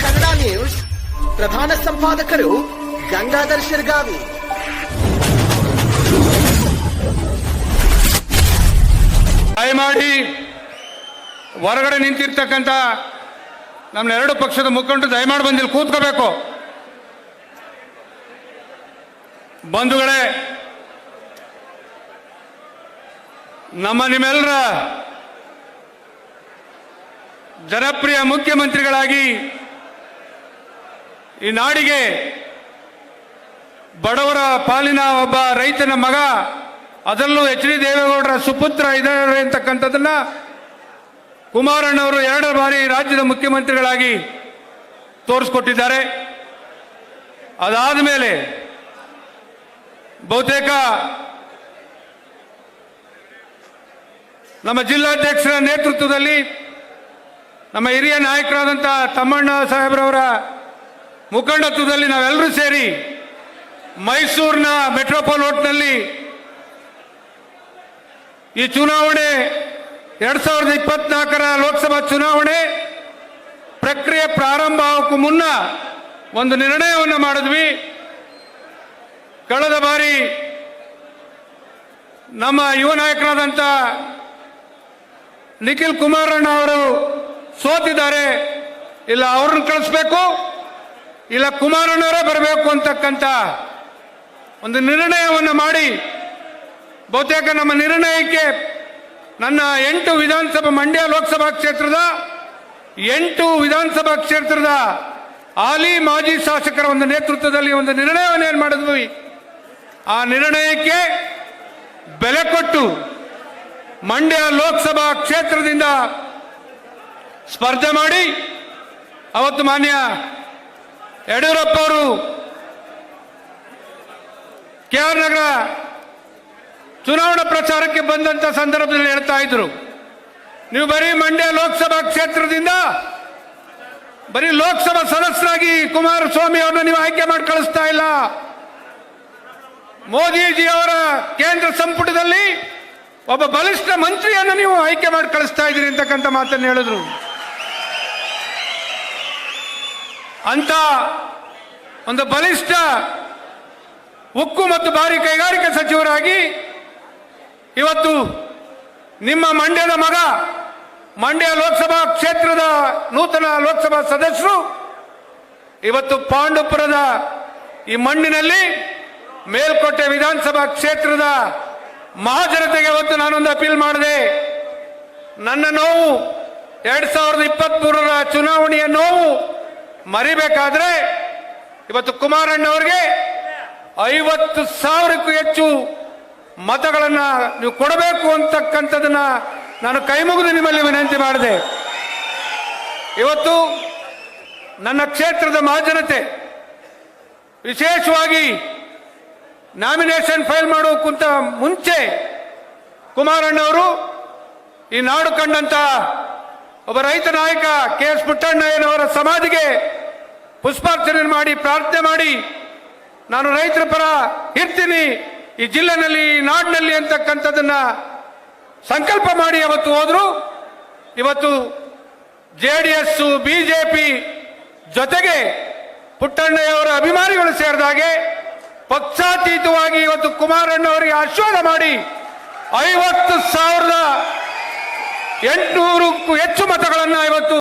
Kannada news ಪ್ರಧಾನ ಸಂಪಾದಕರು ಗಂಗಾಧರ್ ಶಿರ್ಗಾವಿ. ದಯಮಾಡಿ ಹೊರಗಡೆ ನಿಂತಿರ್ತಕ್ಕಂಥ ನಮ್ಮ ಎರಡು ಪಕ್ಷದ ಮುಖಂಡರು ದಯಮಾಡಿ ಬಂದಿಲ್ಲಿ ಕೂತ್ಕೋಬೇಕು. ಬಂಧುಗಳೇ, ನಮ್ಮ ನಿಮ್ಮೆಲ್ಲರ ಜನಪ್ರಿಯ ಮುಖ್ಯಮಂತ್ರಿಗಳಾಗಿ ಈ ನಾಡಿಗೆ ಬಡವರ ಪಾಲಿನ ಒಬ್ಬ ರೈತನ ಮಗ, ಅದರಲ್ಲೂ ಎಚ್ ಡಿ ದೇವೇಗೌಡರ ಸುಪುತ್ರ ಇದ್ದಾರೆ ಅಂತಕ್ಕಂಥದ್ದನ್ನ ಕುಮಾರಣ್ಣವರು ಎರಡು ಬಾರಿ ರಾಜ್ಯದ ಮುಖ್ಯಮಂತ್ರಿಗಳಾಗಿ ತೋರಿಸ್ಕೊಟ್ಟಿದ್ದಾರೆ. ಅದಾದ ಮೇಲೆ ಬಹುತೇಕ ನಮ್ಮ ಜಿಲ್ಲಾಧ್ಯಕ್ಷರ ನೇತೃತ್ವದಲ್ಲಿ ನಮ್ಮ ಹಿರಿಯ ನಾಯಕರಾದಂಥ ತಮ್ಮಣ್ಣ ಸಾಹೇಬ್ರವರ ಮುಖಂಡತ್ವದಲ್ಲಿ ನಾವೆಲ್ಲರೂ ಸೇರಿ ಮೈಸೂರಿನ ಮೆಟ್ರೋಪಾಲ್ ಹೋಟ್ನಲ್ಲಿ ಈ ಚುನಾವಣೆ ಎರಡ್ ಸಾವಿರದ ಇಪ್ಪತ್ನಾಲ್ಕರ ಲೋಕಸಭಾ ಚುನಾವಣೆ ಪ್ರಕ್ರಿಯೆ ಪ್ರಾರಂಭ ಆಗೋಕ್ಕೂ ಮುನ್ನ ಒಂದು ನಿರ್ಣಯವನ್ನು ಮಾಡಿದ್ವಿ. ಕಳೆದ ಬಾರಿ ನಮ್ಮ ಯುವ ನಾಯಕರಾದಂಥ ನಿಖಿಲ್ ಕುಮಾರಣ್ಣ ಅವರು ಸೋತಿದ್ದಾರೆ, ಇಲ್ಲ ಅವ್ರನ್ನ ಕಳಿಸ್ಬೇಕು, ಇಲ್ಲ ಕುಮಾರಣ್ಣವರೇ ಬರಬೇಕು ಅಂತಕ್ಕಂಥ ಒಂದು ನಿರ್ಣಯವನ್ನು ಮಾಡಿ, ಬಹುತೇಕ ನಮ್ಮ ನಿರ್ಣಯಕ್ಕೆ ನನ್ನ ಎಂಟು ವಿಧಾನಸಭಾ ಮಂಡ್ಯ ಲೋಕಸಭಾ ಕ್ಷೇತ್ರದ ಎಂಟು ವಿಧಾನಸಭಾ ಕ್ಷೇತ್ರದ ಹಾಲಿ ಮಾಜಿ ಶಾಸಕರ ಒಂದು ನೇತೃತ್ವದಲ್ಲಿ ಒಂದು ನಿರ್ಣಯವನ್ನು ಏನು ಮಾಡಿದ್ವಿ? ಆ ನಿರ್ಣಯಕ್ಕೆ ಬೆಲೆ ಕೊಟ್ಟು ಮಂಡ್ಯ ಲೋಕಸಭಾ ಕ್ಷೇತ್ರದಿಂದ ಸ್ಪರ್ಧೆ ಮಾಡಿ ಅವತ್ತು ಮಾನ್ಯ ಯಡಿಯೂರಪ್ಪ ಅವರು ಕೆ ಆರ್ ನಗರ ಚುನಾವಣಾ ಪ್ರಚಾರಕ್ಕೆ ಬಂದಂತ ಸಂದರ್ಭದಲ್ಲಿ ಹೇಳ್ತಾ ಇದ್ರು. ನೀವು ಬರೀ ಮಂಡ್ಯ ಲೋಕಸಭಾ ಕ್ಷೇತ್ರದಿಂದ ಬರೀ ಲೋಕಸಭಾ ಸದಸ್ಯರಾಗಿ ಕುಮಾರಸ್ವಾಮಿ ಅವರನ್ನ ನೀವು ಆಯ್ಕೆ ಮಾಡಿ ಕಳಿಸ್ತಾ ಇಲ್ಲ. ಮೋದಿಜಿ ಅವರ ಕೇಂದ್ರ ಸಂಪುಟದಲ್ಲಿ ಒಬ್ಬ ಬಲಿಷ್ಠ ಮಂತ್ರಿಯನ್ನು ನೀವು ಆಯ್ಕೆ ಮಾಡಿ ಕಳಿಸ್ತಾ ಇದ್ದೀರಿ ಅಂತಕ್ಕಂಥ ಮಾತನ್ನು ಹೇಳಿದ್ರು. ಅಂತ ಒಂದು ಬಲಿಷ್ಠ ಉಕ್ಕು ಮತ್ತು ಭಾರಿ ಕೈಗಾರಿಕೆ ಸಚಿವರಾಗಿ ಇವತ್ತು ನಿಮ್ಮ ಮಂಡ್ಯದ ಮಗ, ಮಂಡ್ಯ ಲೋಕಸಭಾ ಕ್ಷೇತ್ರದ ನೂತನ ಲೋಕಸಭಾ ಸದಸ್ಯರು ಇವತ್ತು ಪಾಂಡುಪುರದ ಈ ಮಣ್ಣಿನಲ್ಲಿ ಮೇಲ್ಕೋಟೆ ವಿಧಾನಸಭಾ ಕ್ಷೇತ್ರದ ಮಹಾಜನತೆಗೆ ಇವತ್ತು ನಾನೊಂದು ಅಪೀಲ್ ಮಾಡಿದೆ. ನನ್ನ ನೋವು ಎರಡ್ ಸಾವಿರದ ಇಪ್ಪತ್ತ್ ಚುನಾವಣೆಯ ನೋವು ಮರಿಬೇಕಾದ್ರೆ ಇವತ್ತು ಕುಮಾರಣ್ಣವ್ರಿಗೆ ಐವತ್ತು ಸಾವಿರಕ್ಕೂ ಹೆಚ್ಚು ಮತಗಳನ್ನ ನೀವು ಕೊಡಬೇಕು ಅಂತಕ್ಕಂಥದನ್ನ ನಾನು ಕೈಮುಗಿದು ನಿಮ್ಮಲ್ಲಿ ವಿನಂತಿ ಮಾಡಿದೆ. ಇವತ್ತು ನನ್ನ ಕ್ಷೇತ್ರದ ಮಹಾಜನತೆ ವಿಶೇಷವಾಗಿ ನಾಮಿನೇಷನ್ ಫೈಲ್ ಮಾಡೋಕ್ಕಿಂತ ಮುಂಚೆ ಕುಮಾರಣ್ಣವರು ಈ ನಾಡು ಕಂಡಂತ ಒಬ್ಬ ರೈತ ನಾಯಕ ಕೆ ಎಸ್ ಪುಟ್ಟಣ್ಣಯ್ಯನವರ ಸಮಾಧಿಗೆ ಪುಷ್ಪಾರ್ಚನೆ ಮಾಡಿ, ಪ್ರಾರ್ಥನೆ ಮಾಡಿ. ನಾನು ರೈತರ ಪರ ಇರ್ತೀನಿ. ಈ ಜಿಲ್ಲೆನಲ್ಲಿ, ಈ ನಾಡಿನಲ್ಲಿ ಅಂತಕ್ಕಂಥದ್ದನ್ನ ಸಂಕಲ್ಪ ಮಾಡಿ ಅವತ್ತು ಹೋದ್ರು, ಇವತ್ತು ಜೆ ಡಿ ಎಸ್ ಬಿಜೆಪಿ ಜೊತೆಗೆ ಪುಟ್ಟಣ್ಣಯ್ಯವರ ಅಭಿಮಾನಿಗಳು ಸೇರಿದಾಗೆ ಪಕ್ಷಾತೀತವಾಗಿ ಇವತ್ತು ಕುಮಾರಣ್ಣವರಿಗೆ ಆಶೀರ್ವಾದ ಮಾಡಿ ಐವತ್ತು ಸಾವಿರದ ಎಂಟುನೂರಕ್ಕೂ ಹೆಚ್ಚು ಮತಗಳನ್ನು ಇವತ್ತು